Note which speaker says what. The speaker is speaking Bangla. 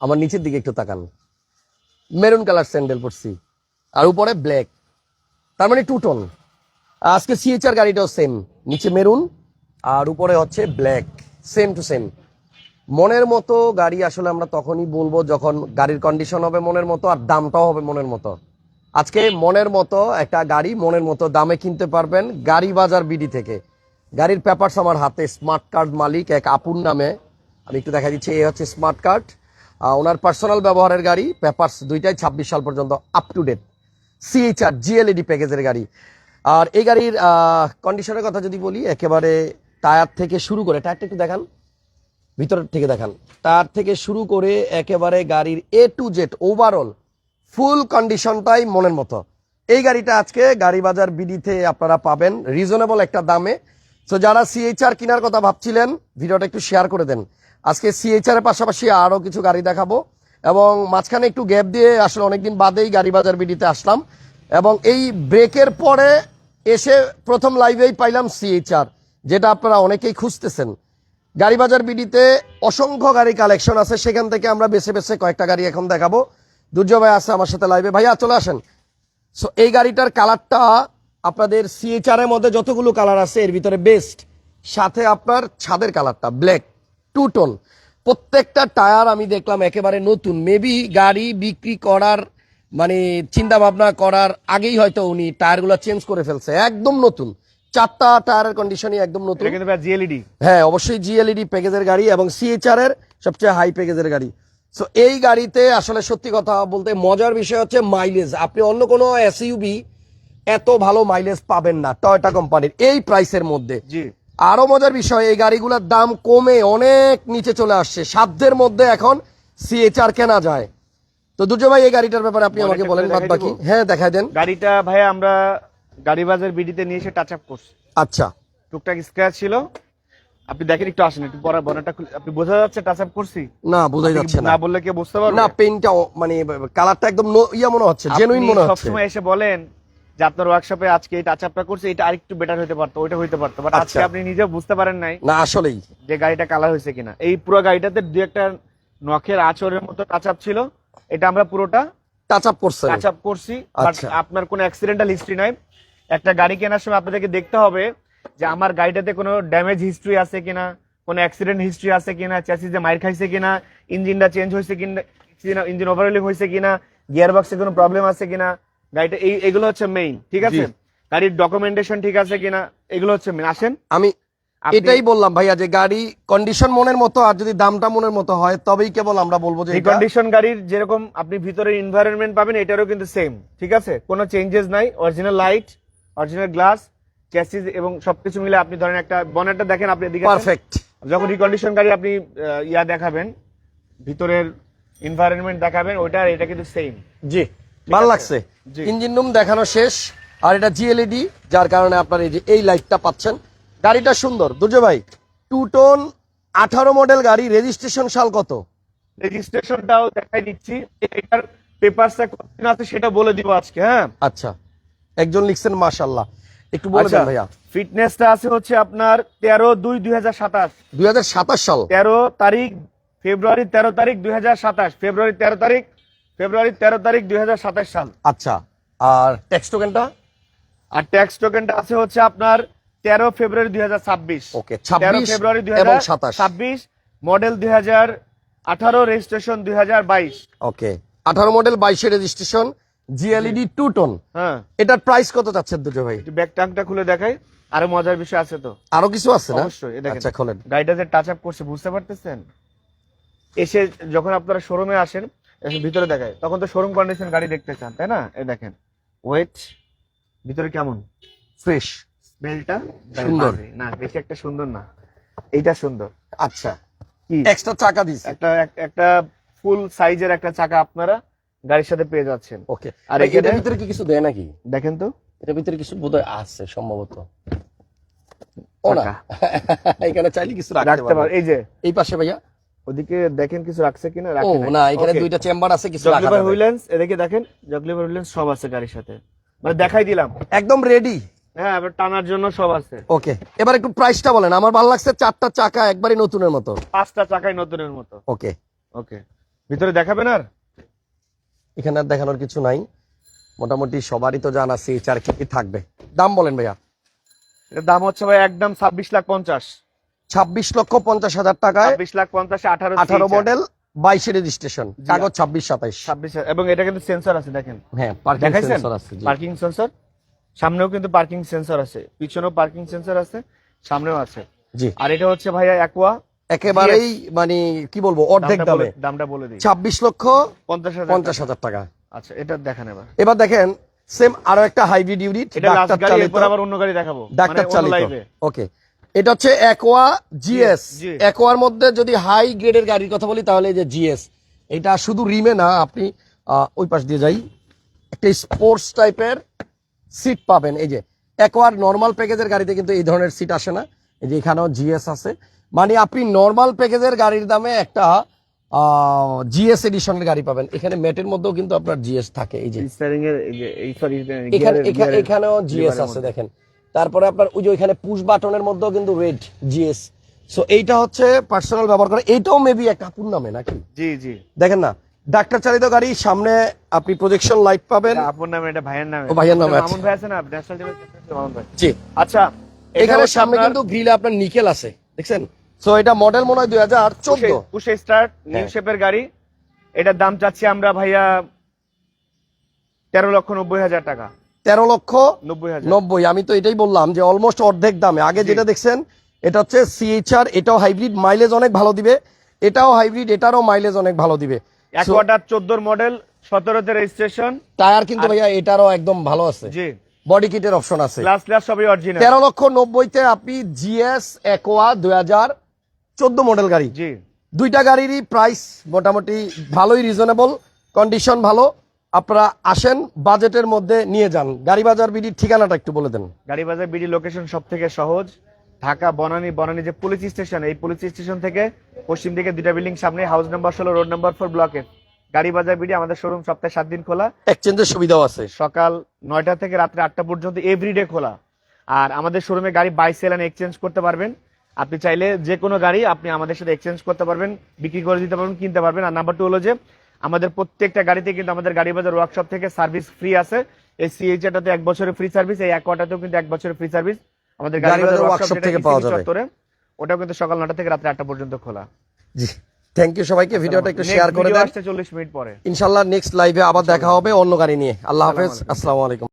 Speaker 1: আমার নিচের দিকে একটু তাকান। মেরুন কালার স্যান্ডেল পরছি। আর উপরে ব্ল্যাক। তার মানে টু টোন আজকে সিএচআর গাড়িটাও সেম নিচে মেরুন, আর উপরে হচ্ছে ব্ল্যাক। সেম টু সেম মনের মতো গাড়ি আসলে আমরা তখনই বলব যখন গাড়ির কন্ডিশন হবে মনের মতো আর দামটাও হবে মনের মতো। আজকে মনের মতো একটা গাড়ি মনের মতো দামে কিনতে পারবেন গাড়ি বাজার বিডি থেকে। গাড়ির পেপারস আমার হাতে স্মার্ট কার্ড মালিক এক আপুর নামে। আমি একটু দেখা দিচ্ছি এই হচ্ছে স্মার্ট কার্ড ওনার পার্সোনাল ব্যবহারের গাড়ি পেপারস দুইটাই ছাব্বিশ সাল পর্যন্ত up to date CHR GLED প্যাকেজের গাড়ি। আর এই গাড়ির কন্ডিশনের কথা যদি বলি, একেবারে টায়ার থেকে শুরু করে টায়ারটা একটু দেখান। ভিতর থেকে দেখান। তার থেকে শুরু করে একেবারে গাড়ির A to Z overall full কন্ডিশনটাই মনের মতো। এই গাড়িটা আজকে গাড়ি বাজার বিডিতে আপনারা পাবেন রিজনেবল একটা দামে। তো যারা সিএইচআর কেনার কথা ভাবছিলেন, ভিডিওটা একটু শেয়ার করে দেন। আজকে সিএইচআর এর পাশাপাশি আরও কিছু গাড়ি দেখাবো। এবং মাঝখানে একটু গ্যাপ দিয়ে আসলে অনেকদিন বাদেই গাড়ি বাজার বিডিতে আসলাম। এবং এই ব্রেকের পরে এসে প্রথম লাইভেই পাইলাম সিএইচআর যেটা আপনারা অনেকেই খুঁজতেছেন। গাড়ি বাজার বিডিতে অসংখ্য গাড়ি কালেকশন আছে, সেখান থেকে আমরা বেছে বেছে কয়েকটা গাড়ি এখন দেখাবো। দুর্জয় ভাই আছে আমার সাথে লাইভে ভাইয়া, চলে আসেন। সো এই গাড়িটার কালারটা আপনাদের সিএচআর এর মধ্যে যতগুলো কালার আছে, এর ভিতরে বেস্ট সাথে আপনার ছাদের কালারটা ব্ল্যাক টু প্রত্যেকটা টায়ার আমি দেখলাম একেবারে নতুন। মেবি গাড়ি বিক্রি করার মানে চিন্তা ভাবনা করার আগেই হয়তো উনি টায়ারগুলো চেঞ্জ করে ফেলছে। একদম নতুন। চারটা টায়ারের কন্ডিশনই একদম নতুন।
Speaker 2: জিএলইডি
Speaker 1: হ্যাঁ অবশ্যই জিএলইডি প্যাকেজের গাড়ি এবং সিএচআর এর সবচেয়ে হাই প্যাকেজের গাড়ি। সো এই গাড়িতে আসলে সত্যি কথা বলতে মজার বিষয় হচ্ছে মাইলেজ আপনি অন্য কোনো এসইউবি এত ভালো মাইলেজ পাবেন না টয়টা কোম্পানির এই প্রাইসের মধ্যে।
Speaker 2: জি
Speaker 1: আরও মজার বিষয় এই গাড়িগুলোর দাম কমে অনেক নিচে চলে আসছে। সাধ্যের মধ্যে এখন সিএচআর কেনা যায়। তো দুর্জয় ভাই এই গাড়িটার ব্যাপারে আপনি আমাকে বলেন বাদ বাকি হ্যাঁ দেখাই দেন।
Speaker 2: গাড়িটা ভাই আমরা গাড়ি বাজার বিডিতে নিয়ে এসে টাচ আপ করছি।
Speaker 1: আচ্ছা।
Speaker 2: টুকটাক স্ক্র্যাচ ছিল। আপনি দেখেন একটু আসেন একটু পরে বনাটা আপনি বোঝা যাচ্ছে টাচ আপ করছি?
Speaker 1: না বোঝা যাচ্ছে না।
Speaker 2: বললে কি বুঝতে পারবে?
Speaker 1: না পেইন্টটা মানে কালারটা একদম ইয়া মনে হচ্ছে জেনুইন মনে হচ্ছে।
Speaker 2: সবসময় এসে বলেন যে আপনার ওয়ার্কশপে আজকে এই টাচ আপটা করছে এটা আরেকটু বেটার হতে পারতো ওইটা হইতে পারতো। বাট আজকে
Speaker 1: আচ্ছা।
Speaker 2: আপনি নিজে বুঝতে পারেন নাই
Speaker 1: না আসলেই।
Speaker 2: যে গাড়িটা কালার হয়েছে কিনা। এই পুরো গাড়িটাতে দুই একটা নখের আচরের মতো টাচ আপ ছিল। এটা আমরা পুরোটা
Speaker 1: টাচ আপ করছে।
Speaker 2: টাচ আপ করছি বাট। আপনার কোনো অ্যাক্সিডেন্টাল হিস্ট্রি নাই। একটা গাড়ি কেনার সময় আপনাদেরকে দেখতে হবে যে আমার গাড়িটাতে কোনো ড্যামেজ হিস্ট্রি আছে কিনা কোনো অ্যাক্সিডেন্ট হিস্ট্রি আছে কিনা চ্যাসিসে মাইর খাইছে কিনা ইঞ্জিনটা চেঞ্জ হয়েছে কিনা ইঞ্জিন ওভারঅলিং হয়েছে কিনা গিয়ার বক্সে কোনো প্রবলেম আছে কিনা গাড়িটা এই এগুলো হচ্ছে মেইন ঠিক আছে? গাড়ির ডকুমেন্টেশন ঠিক আছে কিনা এগুলো হচ্ছে মেইন আসেন।
Speaker 1: আমি এটাই বললাম ভাইয়া যে গাড়ি কন্ডিশন মনের মতো আর যদি দামটা মনের মতো হয় তবেই কেবল আমরা বলব যে
Speaker 2: রিকন্ডিশন গাড়ির যেরকম আপনি ভিতরে এনভায়রনমেন্ট পাবেন এটারও কিন্তু সেম ঠিক আছে? কোনো চেঞ্জেস নাই original light original glass chassis এবং সবকিছু মিলে আপনি ধরেন একটা বনেটটা দেখেন আপনি এদিকে।
Speaker 1: পারফেক্ট
Speaker 2: যখন রিকন্ডিশন গাড়ি আপনি ইয়া দেখাবেন ভিতরের এনভায়রনমেন্ট দেখাবেন ওইটা এটা কিন্তু সেম
Speaker 1: জি। ভালো? লাগছে? ইঞ্জিন রুম দেখানো শেষ। আর এটা জিএলইডি যার কারণে আপনার এই যে এই লাইটটা পাচ্ছেন। গাড়িটা সুন্দর। দুর্জয় ভাই টু টোন আঠারো মডেল গাড়ি রেজিস্ট্রেশন সাল কত?
Speaker 2: রেজিস্ট্রেশনটাও দেখাই দিচ্ছি। এটার পেপারসটা কতদিন আছে সেটা বলে দিব আজকে হ্যাঁ?
Speaker 1: আচ্ছা। একজন লিখছেন মাশাল্লাহ একটু বলে
Speaker 2: আচ্ছা
Speaker 1: দেন ভাইয়া।
Speaker 2: ফিটনেসটা আছে হচ্ছে আপনার তেরো দুই দুই হাজার সাতাশ।
Speaker 1: দুই সাল?
Speaker 2: তেরো তারিখ ফেব্রুয়ারি তেরো তারিখ দুই হাজার সাতাশ। ফেব্রুয়ারি তেরো তারিখ ফেব্রুয়ারি তেরো তারিখ দুই হাজার সাতাশ সাল।
Speaker 1: আচ্ছা আর ট্যাক্স টোকেনটা
Speaker 2: আর ট্যাক্স টোকেনটা আছে হচ্ছে আপনার তেরো ফেব্রুয়ারি দুই হাজার ছাব্বিশ।
Speaker 1: ওকে
Speaker 2: তেরো ফেব্রুয়ারি দুই হাজার ছাব্বিশ মডেল দুই হাজার আঠারো রেজিস্ট্রেশন দুই হাজার বাইশ।
Speaker 1: ওকে আঠারো মডেল বাইশে রেজিস্ট্রেশন জিএলইডি টু টোন
Speaker 2: হ্যাঁ।
Speaker 1: এটার প্রাইস কত চাচ্ছেন দুজো ভাই?
Speaker 2: একটু ব্যাক ট্যাঙ্কটা খুলে দেখাই। আরও মজার বিষয় আছে তো।
Speaker 1: আরও কিছু আছে না?
Speaker 2: অবশ্যই
Speaker 1: আচ্ছা খোলেন।
Speaker 2: গাড়িটা যে টাচ আপ করছে বুঝতে পারতেছেন? এসে যখন আপনারা শোরুমে আসেন ভিতরে দেখায়। তখন তো শোরুম কন্ডিশন গাড়ি দেখতে চান তাই না? এই দেখেন। ওয়েট ভিতরে কেমন?
Speaker 1: ফ্রেশ
Speaker 2: বেলটা
Speaker 1: সুন্দর।
Speaker 2: না বেশি একটা সুন্দর না। এইটা সুন্দর।
Speaker 1: আচ্ছা
Speaker 2: কি?
Speaker 1: এক্সট্রা চাকা দিছে।
Speaker 2: একটা একটা ফুল সাইজের একটা চাকা আপনারা গাড়ির সাথে পেয়ে যাচ্ছেন।
Speaker 1: ওকে
Speaker 2: আর
Speaker 1: এটার ভিতরে কি কিছু দেয় নাকি?
Speaker 2: দেখেন তো।
Speaker 1: এটার ভিতরে কিছু বোধহয় আছে সম্ভবত। ও না।
Speaker 2: চাকা।
Speaker 1: এখানে চাইলে কিছু রাখতে
Speaker 2: পার
Speaker 1: পারবে
Speaker 2: এই যে।
Speaker 1: এই পাশে ভাইয়া।
Speaker 2: ওদিকে দেখেন কিছু রাখছে কিনা
Speaker 1: ও। না এখানে দুইটা চেম্বার আছে কিছু রাখা
Speaker 2: জগলিভার হুইলেন্স এদিকে দেখেন জগলিভার হুইলেন্স সব আছে গাড়ির সাথে। মানে দেখাই দিলাম।
Speaker 1: একদম রেডি
Speaker 2: হ্যাঁ এবার টানার জন্য সব আছে।
Speaker 1: ওকে এবার একটু প্রাইসটা বলেন আমার ভালো লাগছে চারটা চাকা একবারই নতুনের মতো।
Speaker 2: পাঁচটা চাকাই নতুনের মতো।
Speaker 1: ওকে
Speaker 2: ওকে ভিতরে দেখাবেন আর?
Speaker 1: এখানে আর দেখানোর কিছু নাই। মোটামুটি সবারই তো জানা সিএইচআর কি কি থাকবে। দাম বলেন ভাইয়া।
Speaker 2: দাম হচ্ছে ভাই একদম ছাব্বিশ লাখ পঞ্চাশ।
Speaker 1: ছাব্বিশ লক্ষ পঞ্চাশ হাজার টাকায়
Speaker 2: ছাব্বিশ লাখ পঞ্চাশ আঠারো
Speaker 1: আঠারো মডেল বাইশে রেজিস্ট্রেশন কাগজ ছাব্বিশ সাতাইশ।
Speaker 2: ছাব্বিশ এবং এটা কিন্তু সেন্সর আছে দেখেন।
Speaker 1: হ্যাঁ পার্কিং সেন্সর আছে
Speaker 2: পার্কিং সেন্সর সামনেও কিন্তু পার্কিং সেন্সর আছে। পিছনেও পার্কিং সেন্সর আছে সামনেও আছে।
Speaker 1: জি।
Speaker 2: আর এটা হচ্ছে ভাইয়া অ্যাকোয়া
Speaker 1: একেবারেই মানে কি বলব অর্ধেক দামে।
Speaker 2: দামটা বলে দিই।
Speaker 1: ছাব্বিশ লক্ষ
Speaker 2: পঞ্চাশ হাজার
Speaker 1: পঞ্চাশ হাজার টাকা।
Speaker 2: আচ্ছা এটা দেখেন এবার।
Speaker 1: এবার দেখেন সেম আরও একটা হাইব্রিড ইউনিট
Speaker 2: এটা
Speaker 1: ডাক্তার চালিত।
Speaker 2: আবার অন্য গাড়ি দেখাবো।
Speaker 1: ডাক্তার
Speaker 2: মানে
Speaker 1: চালিত। ওকে এটা হচ্ছে একোয়া জিএস
Speaker 2: জি।
Speaker 1: একোয়ার মধ্যে যদি হাই গ্রেডের গাড়ির কথা বলি তাহলে এই যে জিএস এটা শুধু রিমে না আপনি আহ, ওই পাশ দিয়ে যাই একটা স্পোর্টস টাইপের সিট পাবেন। এই যে একোয়ার নর্মাল প্যাকেজের গাড়িতে কিন্তু এই ধরনের সিট আসে না। এই যে এখানেও জিএস আছে। মানে আপনি নর্মাল প্যাকেজের গাড়ির দামে একটা জিএস এডিশনের গাড়ি পাবেন। এখানে ম্যাটের মধ্যেও কিন্তু আপনার জিএস থাকে। এই যে এখানেও জিএস আছে দেখেন। তারপরে আপনার ওই যে ওইখানে পুশ বাটনের মধ্যেও কিন্তু রেড জিএস সো এইটা হচ্ছে পার্সোনাল ব্যবহার করে। এইটাও মেবি এক আপুর নামে নাকি?
Speaker 2: জি জি।
Speaker 1: দেখেন না ডাক্তার চালিত গাড়ি সামনে আপনি প্রজেকশন লাইট পাবেন।
Speaker 2: এটা আপনার নামে এটা ভাইয়ের নামে।
Speaker 1: ও, ভাইয়ের নামে।
Speaker 2: মামুন ভাই আছে না? ন্যাশনাল মামুন ভাই।
Speaker 1: জি।
Speaker 2: আচ্ছা
Speaker 1: এখানে সামনে কিন্তু গ্রিলে আপনার নিকেল আছে দেখছেন? সো এটা মডেল মনে হয় দুই হাজার চোদ্দ।
Speaker 2: Push- push start new. শেপের গাড়ি। এটার দাম চাচ্ছি আমরা ভাইয়া তেরো লক্ষ নব্বই হাজার টাকা।
Speaker 1: তেরো লক্ষ
Speaker 2: নব্বই
Speaker 1: আমি তো এটাই বললাম যে অলমোস্ট অর্ধেক দামে। আগে যেটা দেখছেন এটা হচ্ছে সিএইচআর এটাও হাইব্রিড মাইলেজ অনেক ভালো দিবে। এটাও হাইব্রিড এটারও মাইলেজ অনেক ভালো দিবে।
Speaker 2: চোদ্দোর মডেল সতেরোতে রেজিস্ট্রেশন
Speaker 1: টায়ার কিন্তু ভাইয়া এটারও একদম ভালো আছে।
Speaker 2: জি।
Speaker 1: বডি কিটের অপশন আছে।
Speaker 2: ক্লাস ক্লাস সবই অরিজিনাল
Speaker 1: তেরো লক্ষ নব্বইতে আপনি জিএস একোয়া দুই হাজার চোদ্দ মডেল গাড়ি।
Speaker 2: জি।
Speaker 1: দুইটা গাড়িরই প্রাইস মোটামুটি ভালোই রিজনেবল কন্ডিশন ভালো। আপনারা আসেন বাজেটের মধ্যে নিয়ে যান। গাড়ি বাজার বিডির ঠিকানাটা একটু বলে দেন।
Speaker 2: গাড়ি বাজার বিডি লোকেশন সব থেকে সহজ। ঢাকা বনানী বনানী যে পুলিশ স্টেশন এই পুলিশ স্টেশন থেকে পশ্চিম দিকে দুটা বিল্ডিং সামনে হাউস নাম্বার ষোলো রোড নাম্বার ফোর ব্লকে গাড়ি বাজার বিডি আমাদের শোরুম সপ্তাহে সাত দিন খোলা।
Speaker 1: এক্সচেঞ্জের সুবিধাও আছে।
Speaker 2: সকাল নয়টা থেকে রাত্রে আটটা পর্যন্ত এভরিডে খোলা। আর আমাদের শোরুমে গাড়ি বাই সেল এন্ড এক্সচেঞ্জ করতে পারবেন। আপনি চাইলে যে কোনো গাড়ি আপনি আমাদের সাথে এক্সচেঞ্জ করতে পারবেন বিক্রি করে দিতে পারবেন কিনতে পারবেন। আর নাম্বার টু হলো যে আমাদের প্রত্যেকটা গাড়িতে কিন্তু আমাদের গাড়ি বাজার ওয়ার্কশপ থেকে সার্ভিস ফ্রি আছে। এই সিএইচটাতে এক বছরের ফ্রি সার্ভিস এই অ্যাকোয়াটাতেও কিন্তু এক বছরের ফ্রি সার্ভিস আমাদের গাড়ি
Speaker 1: বাজার
Speaker 2: ওয়ার্কশপ
Speaker 1: থেকে পাওয়া যাবে।
Speaker 2: চত্বরে ওটাও কিন্তু সকাল নটা থেকে রাত্রে আটটা পর্যন্ত খোলা।
Speaker 1: জি। থ্যাংক ইউ সবাইকে ভিডিওটা একটু শেয়ার করে দেন।
Speaker 2: আসছে চল্লিশ মিনিট পরে।
Speaker 1: ইনশাল্লাহ নেক্সট লাইভে আবার দেখা হবে অন্য গাড়ি নিয়ে। আল্লাহ হাফেজ আসসালামু আলাইকুম।